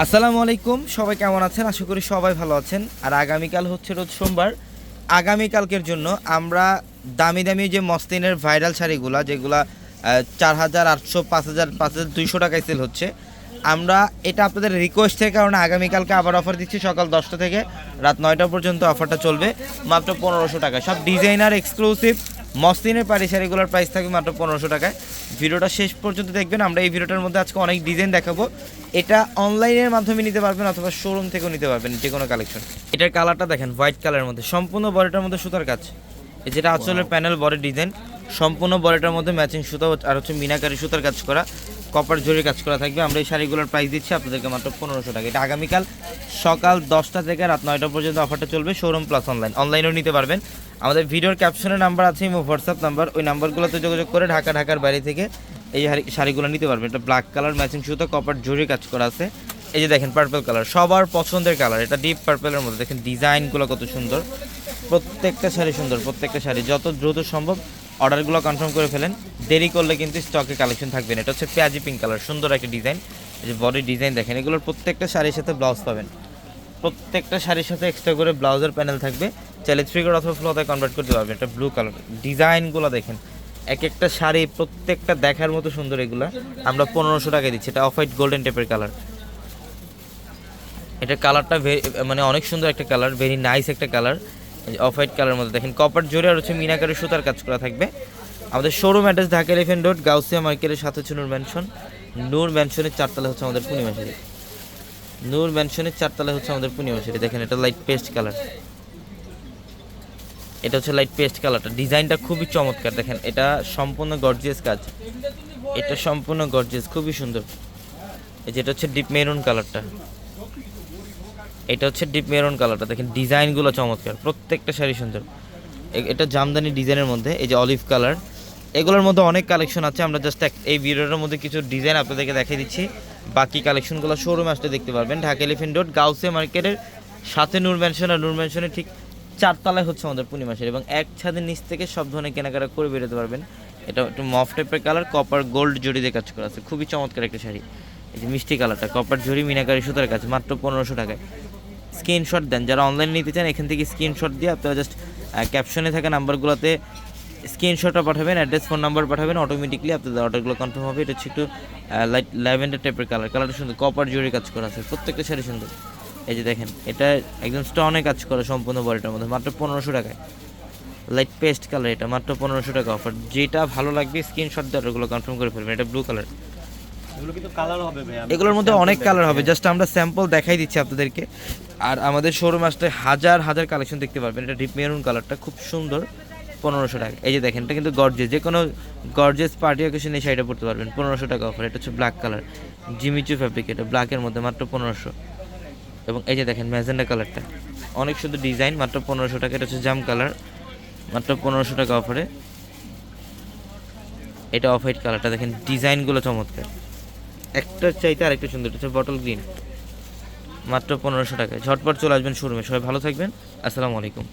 আসসালামু আলাইকুম, সবাই কেমন আছেন? আশা করি সবাই ভালো আছেন। আর আগামীকাল হচ্ছে রোজ সোমবার। আগামীকালকের জন্য আমরা দামি দামি যে মস্তিনের ভাইরাল শাড়িগুলা, যেগুলা চার হাজার আটশো, পাঁচ হাজার পাঁচ হাজার দুইশো টাকায় সেল হচ্ছে, আমরা এটা আপনাদের রিকোয়েস্টের কারণে আগামীকালকে আবার অফার দিচ্ছি সকাল দশটা থেকে রাত নয়টা পর্যন্ত অফারটা চলবে, মাত্র পনেরোশো টাকা। সব ডিজাইনার এক্সক্লুসিভ মসলিনের পাড়ি শাড়িগুলোর প্রাইস থাকবে মাত্র পনেরোশো টাকায়। ভিডিওটা শেষ পর্যন্ত দেখবেন। আমরা এই ভিডিওটার মধ্যে আজকে অনেক ডিজাইন দেখাবো। এটা অনলাইনের মাধ্যমে নিতে পারবেন অথবা শোরুম থেকেও নিতে পারবেন যে কোনো কালেকশন এটার কালারটা দেখেন হোয়াইট কালারের মধ্যে। সম্পূর্ণ বডিটার মধ্যে সুতার কাজ। এই যেটা আচলের প্যানেল বডি ডিজাইন সম্পূর্ণ বডিটার মধ্যে ম্যাচিং সুতা আর হচ্ছে মিনাকারি সুতার কাজ করা। কপার জরির কাজ করা থাকবে। আমরা এই শাড়িগুলোর প্রাইস দিচ্ছি আপনাদেরকে মাত্র পনেরোশো টাকা। এটা আগামীকাল সকাল দশটা থেকে রাত নয়টা পর্যন্ত অফারটা চলবে। শোরুম প্লাস অনলাইন অনলাইনেও নিতে পারবেন। আমাদের ভিডিওর ক্যাপশনের নাম্বার আছে, ইমো হোয়াটসঅ্যাপ নাম্বার ওই নাম্বারগুলোতে যোগাযোগ করে ঢাকা, ঢাকার বাইরে থেকে এই শাড়িগুলো নিতে পারবেন। এটা ব্ল্যাক কালার ম্যাচিং সুতো কপার জরির কাজ করা আছে। এই যে দেখেন পার্পল কালার সবার পছন্দের কালার এটা ডিপ পার্পলের মধ্যে। দেখেন ডিজাইনগুলো কত সুন্দর। প্রত্যেকটা শাড়ি সুন্দর, প্রত্যেকটা শাড়ি। যত দ্রুত সম্ভব অর্ডারগুলো কনফার্ম করে ফেলেন। দেরি করলে কিন্তু স্টকে কালেকশন থাকবে না। এটা হচ্ছে পেঁয়াজি পিঙ্ক কালার সুন্দর একটা ডিজাইন এই যে বডি ডিজাইন দেখেন, এগুলোর প্রত্যেকটা শাড়ির সাথে ব্লাউজ পাবেন। প্রত্যেকটা শাড়ির সাথে এক্সট্রা করে ব্লাউজের প্যানেল থাকবে। চাইলে থ্রি কোড অথবা ফ্লোতে কনভার্ট করতে পারবেন। এটা ব্লু কালার ডিজাইনগুলো দেখেন। এক একটা শাড়ি প্রত্যেকটা দেখার মতো সুন্দর এগুলা। আমরা পনেরোশো টাকায় দিচ্ছি। এটা অফ হোয়াইট গোল্ডেন টেপের কালার এটা কালারটা মানে অনেক সুন্দর একটা কালার ভেরি নাইস একটা কালার অফ হোয়াইট কালার মধ্যে দেখেন। কপার জোরে আর হচ্ছে মিনাকারি সুতার কাজ করা থাকবে। আমাদের showroom address Dhaka elephant road Gausia মার্কেটের সাথে হচ্ছে নূর ম্যানশন নূর ম্যানশনের চারতলা হচ্ছে আমাদের পূর্ণিমা শাড়ি। নূর ম্যানশনের চারতলা হচ্ছে আমাদের পূর্ণিমা শাড়ি দেখেন, এটা লাইট পেস্ট কালার এটা হচ্ছে লাইট পেস্ট কালারটা ডিজাইনটা খুবই চমৎকার। দেখেন, এটা সম্পূর্ণ গর্জিয়াস কাজ। এটা সম্পূর্ণ গর্জিয়াস খুবই সুন্দর। এই যেটা হচ্ছে ডিপ মেরুন কালারটা এটা হচ্ছে ডিপ মেরুন কালারটা দেখেন, ডিজাইনগুলো চমৎকার। প্রত্যেকটা শাড়ি সুন্দর। এটা জামদানি ডিজাইনের মধ্যে, এই যে অলিভ কালার এগুলোর মধ্যে অনেক কালেকশন আছে। আমরা জাস্ট এই ভিডিওটার মধ্যে কিছু ডিজাইন আপনাদেরকে দেখিয়ে দিচ্ছি। বাকি কালেকশনগুলো শোরুমে আসলে দেখতে পারবেন। ঢাকা এলিফেন্ট রোড গাউসে মার্কেটের সাথে নূর ম্যানশন আর নূর ম্যানশনের ঠিক চারতলায় হচ্ছে আমাদের পূর্ণিমাসের এবং এক ছাদের নিচ থেকে সব ধরনের কেনাকাটা করে বেরোতে পারবেন। এটা একটু মফ টাইপের কালার কপার গোল্ড জড়ি দিয়ে কাজ করা আছে। খুবই চমৎকার একটা শাড়ি। এই যে মিষ্টি কালারটা কপার জড়ি, মিনাকারি সুতার কাছে মাত্র পনেরোশো টাকায়। স্ক্রিনশট দেন। যারা অনলাইনে নিতে চান, এখান থেকে স্ক্রিনশট দিয়ে আপনারা জাস্ট ক্যাপশনে থাকা নাম্বারগুলোতে স্ক্রিনশটটা পাঠাবেন অ্যাড্রেস ফোন নাম্বার পাঠাবেন অটোমেটিকলি আপনাদের অর্ডারগুলো কনফার্ম হবে। এটা হচ্ছে একটু লাইট ল্যাভেন্ডার টাইপের কালার কালারটা সুন্দর কপার জুড়ে কাজ করা আছে। প্রত্যেকটা শাড়ি সুন্দর। এই যে দেখেন এটা একদম স্টনে কাজ করা সম্পূর্ণ বডিটার মধ্যে। মাত্র পনেরোশো টাকায়। লাইট পেস্ট কালার এটা মাত্র পনেরোশো টাকা অফার যেটা ভালো লাগবে স্ক্রিনশট দিয়ে অর্ডারগুলো কনফার্ম করে ফেলবেন। এটা ব্লু কালার কালার হবে এগুলোর মধ্যে অনেক কালার হবে। জাস্ট আমরা স্যাম্পল দেখাই দিচ্ছি আপনাদেরকে। আর আমাদের শোরুম আসতে হাজার হাজার কালেকশন দেখতে পারবেন। এটা ডিপ মেরুন কালারটা খুব সুন্দর। পনেরোশো টাকা। এই যে দেখেন, এটা কিন্তু গর্জেস যে কোনো গর্জেস পার্টি অকেশন এই শাড়িটা পড়তে পারবেন। পনেরোশো টাকা অফার এটা হচ্ছে ব্ল্যাক কালার জিমিচু ফ্যাব্রিক এটা ব্ল্যাকের মধ্যে মাত্র পনেরোশো। এবং এই যে দেখেন ম্যাজেন্ডা কালারটা অনেক সুন্দর ডিজাইন মাত্র পনেরোশো টাকা, এটা হচ্ছে জাম কালার মাত্র পনেরোশো টাকা অফারে এটা অফ হোয়াইট কালারটা দেখেন ডিজাইনগুলো চমৎকার। একটার চাইতে আরেকটা সুন্দর, এটা হচ্ছে বটল গ্রিন মাত্র পনেরোশো টাকায়। ঝটপট চলে আসবেন শোরুমে সবাই ভালো থাকবেন। আসসালামু আলাইকুম।